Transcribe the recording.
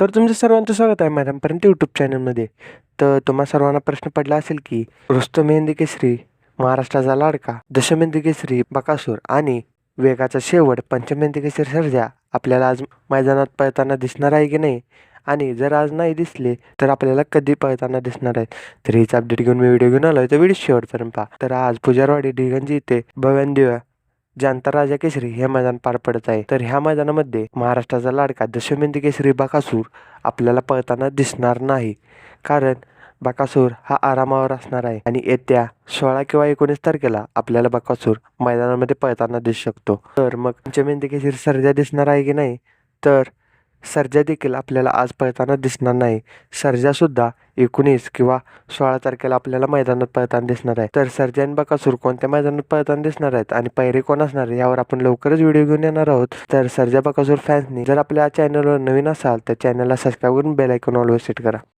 तर तुमचं सर्वांचं स्वागत आहे मॅडमपर्यंत यूट्यूब चॅनलमध्ये तर तुम्हा सर्वांना प्रश्न पडला असेल की रुस्तम हिंदी केसरी महाराष्ट्राचा लाडका दशमेंदी केसरी बकासूर आणि वेगाचा शेवट पंचमेंदी केसरी सर्जा आपल्याला आज मैदानात पळताना दिसणार आहे की नाही? आणि जर आज नाही दिसले तर आपल्याला कधी पळताना दिसणार आहे तर हीच अपडेट घेऊन मी व्हिडिओ घेऊन आलो आहे तर व्हिडिओ शेवटपर्यंत पहा. तर आज पुजारवाडी ढिगंजी इथे भव्यान दिव्या जानता राजा केसरी हे मैदान पार पडत आहे. तर ह्या मैदानामध्ये महाराष्ट्राचा लाडका दशमेंदी केसरी बाकासूर आपल्याला पळताना दिसणार नाही. कारण बकासूर हा आरामावर असणार आहे. आणि येत्या सोळा किंवा एकोणीस तारखेला आपल्याला बकासूर मैदानामध्ये पळताना दिसू शकतो. तर मग पंचमेंदी केसरी सर्जा दिसणार आहे की नाही? तर सर्जा देखील आपल्याला आज पळताना दिसणार नाही. सर्जासुद्धा एकोणीस किंवा सोळा तारखेला आपल्याला मैदानात पळताना दिसणार आहे. तर सर्जा आणि बकासूर कोणत्या मैदानात पळताना दिसणार आहेत आणि पैरे कोण असणार आहे यावर आपण लवकरच व्हिडिओ घेऊन येणार आहोत. तर सर्जा बकासूर फॅन्सनी जर आपल्या चॅनलवर नवीन असाल तर चॅनलला सबस्क्राईब करून बेल आयकॉन ऑलवर सेट करा.